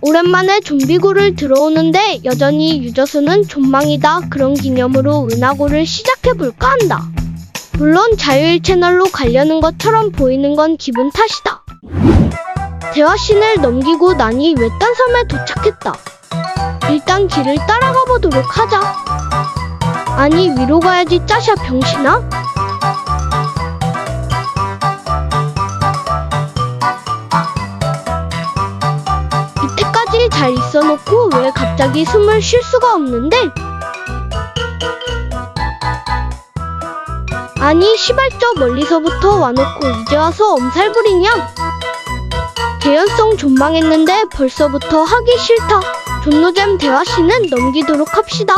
오랜만에 좀비고를 들어오는데 여전히 유저수는 존망이다. 그런 기념으로 은하고를 시작해볼까 한다. 물론 자유일 채널로 가려는 것처럼 보이는 건 기분 탓이다. 대화신을 넘기고 나니 외딴 섬에 도착했다. 일단 길을 따라가 보도록 하자. 아니 위로 가야지 짜샤 병신아? 있어놓고 왜 갑자기 숨을 쉴 수가 없는데? 아니 시발 저 멀리서부터 와놓고 이제 와서 엄살 부리냐? 개연성 존망했는데 벌써부터 하기 싫다. 존노잼 대화씨는 넘기도록 합시다.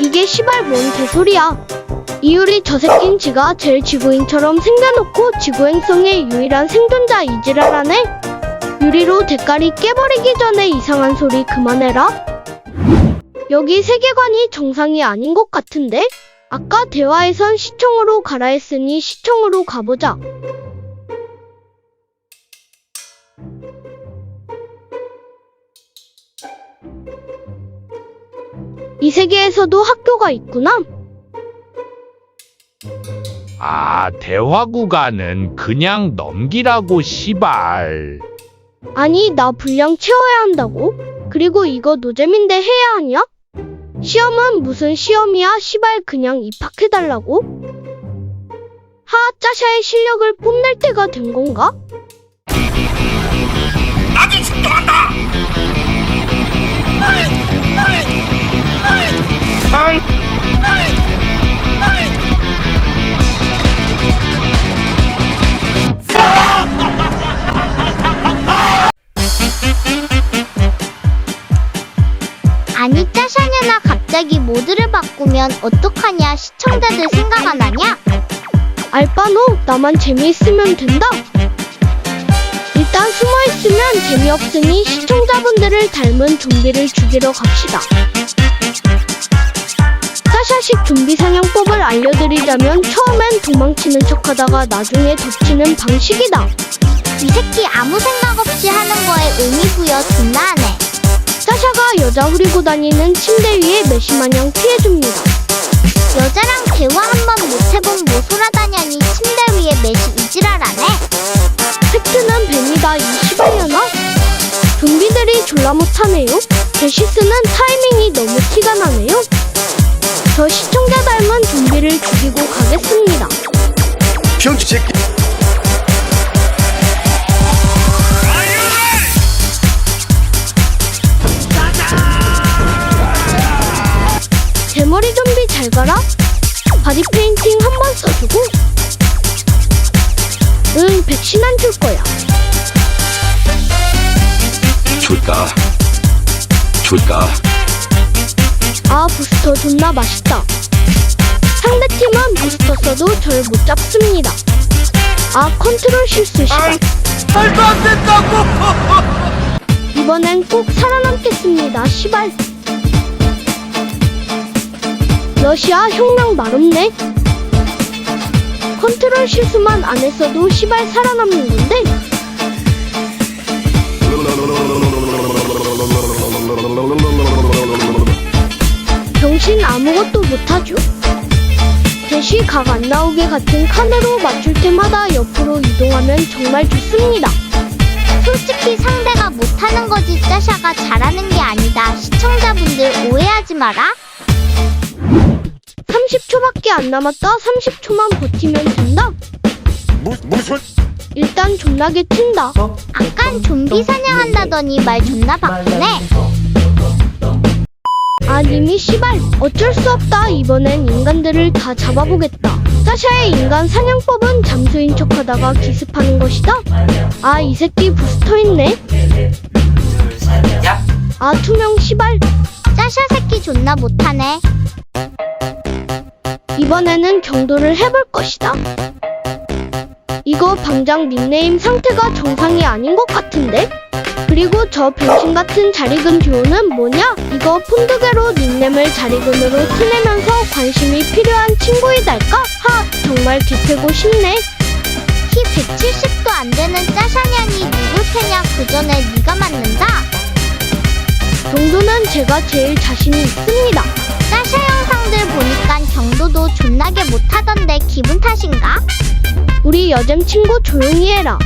이게 시발 뭔 개소리야. 이유리 저 새낀 지가 제일 지구인처럼 생겨놓고 지구행성의 유일한 생존자 이지랄하네? 유리로 대가리 깨버리기 전에 이상한 소리 그만해라. 여기 세계관이 정상이 아닌 것 같은데? 아까 대화에선 시청으로 가라 했으니 시청으로 가보자. 이 세계에서도 학교가 있구나. 아, 대화 구간은 그냥 넘기라고 시발. 아니, 나 분량 채워야 한다고? 그리고 이거 노잼인데 해야 하냐? 시험은 무슨 시험이야? 시발 그냥 입학해달라고? 하, 짜샤의 실력을 뽐낼 때가 된 건가? 나도 출동한다. 아니 짜샤냐나 갑자기 모드를 바꾸면 어떡하냐 시청자들 생각 안 하냐? 알바노, 나만 재미있으면 된다. 일단 숨어있으면 재미없으니 시청자분들을 닮은 좀비를 죽이러 갑시다. 짜샤식 좀비 사냥법을 알려드리자면 처음엔 도망치는 척하다가 나중에 덮치는 방식이다. 이 새끼 아무 생각 없이 하는 거에 의미 부여 존나 하네 짜샤가 여자 후리고 다니는 침대 위에 메시마냥 피해줍니다. 여자랑 대화 한 번 못 해본 모소라다냐니 침대 위에 매시 이지랄하네 팩트는 벤이다 이 시발려나? 좀비들이 졸라 못하네요. 제시스는 타이밍이 너무 티가 나네요. 저 시청자 닮은 좀비를 죽이고 가겠습니다. 병치 새끼. 잘 가라. 바디 페인팅 한 번 써주고. 응, 백신 안 줄 거야. 줄까? 줄까? 아, 부스터 존나 맛있다. 상대팀은 부스터 써도 절 못 잡습니다. 아, 컨트롤 실수 시간. 말도 안 된다고. 이번엔 꼭 살아남겠습니다, 시발. 러시아 혁명 말없네. 컨트롤 실수만 안 했어도 시발 살아남는 건데. 병신 아무것도 못하죠. 대시 각 안 나오게 같은 칸으로 맞출 때마다 옆으로 이동하면 정말 좋습니다. 솔직히 상대가 못하는 거지 짜샤가 잘하는 게 아니다 시청자분들 오해하지 마라 30초밖에 안 남았다. 30초만 버티면 된다. 무, 무슨? 일단 존나게 튄다. 아깐 좀비 사냥한다더니 말 존나 바꾸네 아 님이 씨발 어쩔 수 없다. 이번엔 인간들을 다 잡아보겠다. 사샤의 인간 사냥법은 잠수인 척하다가 기습하는 것이다. 아 이 새끼 부스터 있네. 아 투명 씨발 짜샤 새끼 존나 못하네 이번에는 경도를 해볼 것이다. 이거 방장 닉네임 상태가 정상이 아닌 것 같은데? 그리고 저 병신 같은 자리근 듀오는 뭐냐? 이거 폰드게로 닉네임을 자리근으로 티내면서 관심이 필요한 친구이달까? 하, 정말 개패고 싶네. 키 170도 안 되는 짜샤냥이 누굴 패냐 그 전에 네가 맞는다. 정도는 제가 제일 자신이 있습니다. 짜샤 영상들 보니까 경도도 존나게 못하던데 기분 탓인가? 우리 여잼 친구 조용히 해라.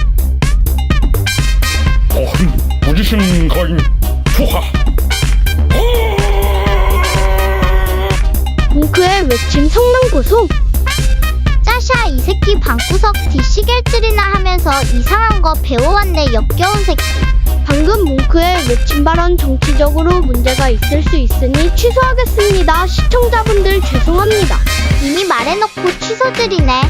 어흥 부지신 거인 투하 뭉크의 외침 성능 고소. 짜샤 이 새끼 방구석 뒤시겔질이나 하면서 이상한 거 배워왔네 역겨운 새끼. 방금 뭉크의 외침 발언 정치적으로 문제가 있을 수 있으니 취소하겠습니다. 시청자분들 죄송합니다. 이미 말해놓고 취소들이네.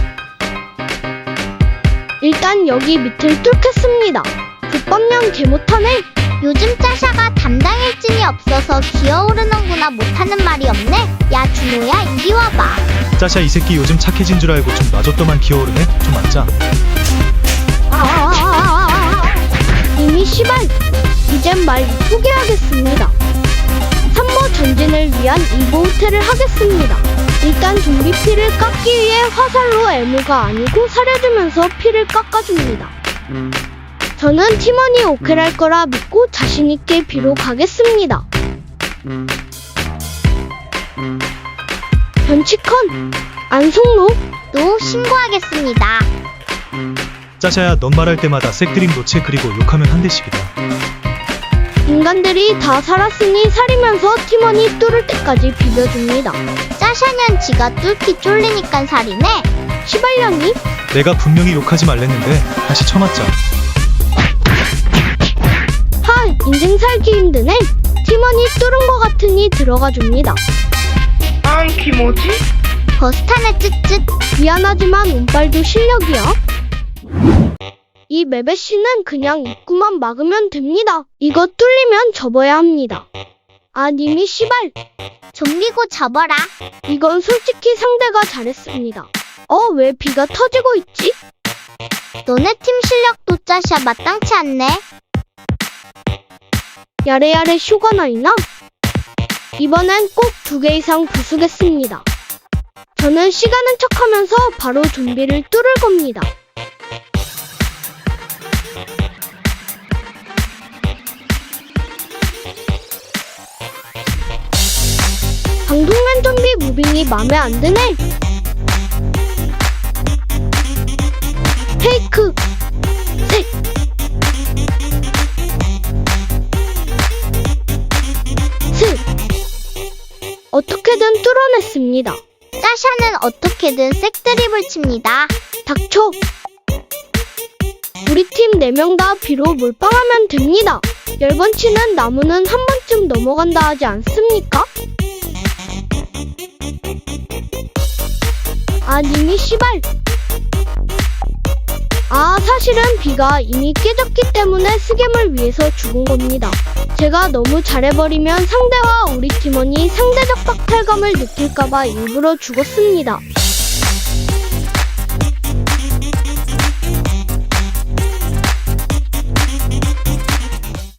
일단 여기 밑을 뚫겠습니다. 국밥냥 개 못하네. 요즘 짜샤가 담당 일진이 없어서 기어오르는구나 못하는 말이 없네. 야 준호야 이리 와봐. 짜샤 이 새끼 요즘 착해진 줄 알고 좀 놔줬더만 기어오르네? 좀 맞자 이미 시발. 이젠 말 포기하겠습니다. 산모 전진을 위한 이보 호텔을 하겠습니다. 일단 좀비 피를 깎기 위해 화살로 애무가 아니고 사려주면서 피를 깎아줍니다. 저는 팀원이 오케할 거라 믿고 자신있게 비로 가겠습니다. 변치컨 안성로 또 신고하겠습니다. 짜샤야 넌 말할 때마다 색드림 노체 그리고 욕하면 한 대씩이다 인간들이 다 살았으니 살이면서 팀원이 뚫을 때까지 비벼줍니다. 짜샤년 지가 뚫기 쫄리니깐 살이네. 시발년이 내가 분명히 욕하지 말랬는데 다시 쳐맞자 하 인생 살기 힘드네. 팀원이 뚫은 것 같으니 들어가 줍니다. 버스타네 쯧쯧. 미안하지만 운빨도 실력이야. 이 맵의 씨는 그냥 입구만 막으면 됩니다. 이거 뚫리면 접어야 합니다. 아 님이 시발 좀비고 접어라. 이건 솔직히 상대가 잘했습니다. 어 왜 비가 터지고 있지? 너네 팀 실력도 짜샤 마땅치 않네. 야래야래 쇼가 나이나? 이번엔 꼭 두 개 이상 부수겠습니다. 저는 시간은 척하면서 바로 좀비를 뚫을 겁니다. 무빙이 맘에 안 드네. 페이크 색슥 어떻게든 뚫어냈습니다. 짜샤는 어떻게든 색드립을 칩니다. 닥쳐. 우리 팀 4명 다 비로 몰빵하면 됩니다. 열번 치는 나무는 한 번쯤 넘어간다 하지 않습니까? 아, 님이 시발. 아, 사실은 비가 이미 깨졌기 때문에 스겜을 위해서 죽은 겁니다. 제가 너무 잘해버리면 상대와 우리 팀원이 상대적 박탈감을 느낄까봐 일부러 죽었습니다.